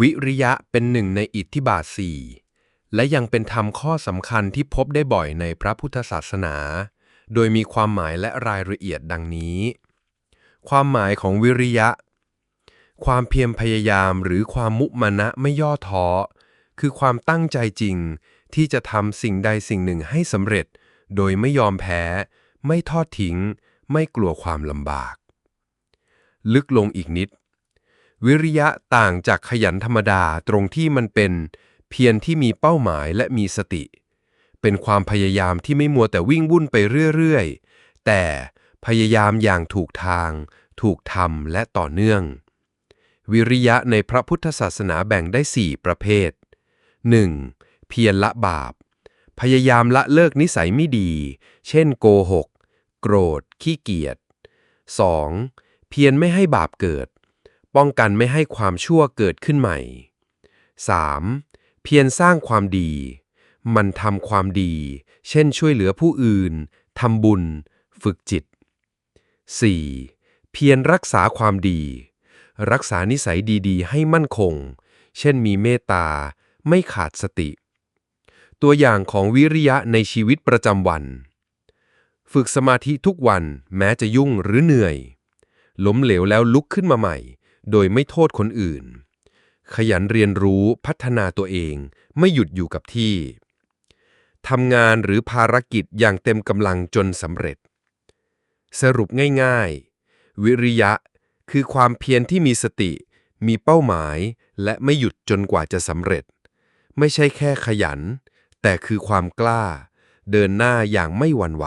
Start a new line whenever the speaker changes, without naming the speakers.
วิริยะเป็นหนึ่งในอิทธิบาทสี่และยังเป็นธรรมข้อสำคัญที่พบได้บ่อยในพระพุทธศาสนา โดยมีความหมายและรายละเอียดดังนี้ ความหมายของวิริยะ ความเพียรพยายามหรือความมุมานะไม่ย่อท้อ คือความตั้งใจจริงที่จะทำสิ่งใดสิ่งหนึ่งให้สำเร็จ โดยไม่ยอมแพ้ ไม่ทอดทิ้ง ไม่กลัวความลำบาก ลึกลงอีกนิด วิริยะต่างจากขยันธรรมดาตรงที่มันเป็น เพียรที่มีเป้าหมายและมีสติ เป็นความพยายามที่ไม่มัวแต่วิ่งวุ่นไปเรื่อยๆ แต่พยายามอย่างถูกทาง ถูกทำและต่อเนื่อง วิริยะในพระพุทธศาสนาแบ่งได้ 4 ประเภท 1. เพียรละบาป พยายามละเลิกนิสัยไม่ดี เช่นโกหก โกรธ ขี้เกียจ 2. เพียรไม่ให้บาปเกิด ป้องกันไม่ให้ความชั่วเกิดขึ้นใหม่ 3. เพียรสร้างความดี มันทำความดี เช่นช่วยเหลือผู้อื่นทำบุญ ฝึกจิต 4. เพียรรักษาความดี รักษานิสัยดีๆ ให้มั่นคง เช่นมีเมตตา ไม่ขาดสติ ตัวอย่างของวิริยะในชีวิตประจำวัน ฝึกสมาธิทุกวันแม้จะยุ่งหรือเหนื่อย ล้มเหลวแล้วลุกขึ้นมาใหม่ โดยไม่โทษคนอื่น ขยันเรียนรู้พัฒนาตัวเองไม่หยุดอยู่กับที่ทำงานหรือภารกิจอย่างเต็มกำลังจนสำเร็จ สรุปง่ายๆ วิริยะคือความเพียรที่มีสติ มีเป้าหมาย และไม่หยุดจนกว่าจะสำเร็จ ไม่ใช่แค่ขยัน แต่คือความกล้า เดินหน้าอย่างไม่หวั่นไหว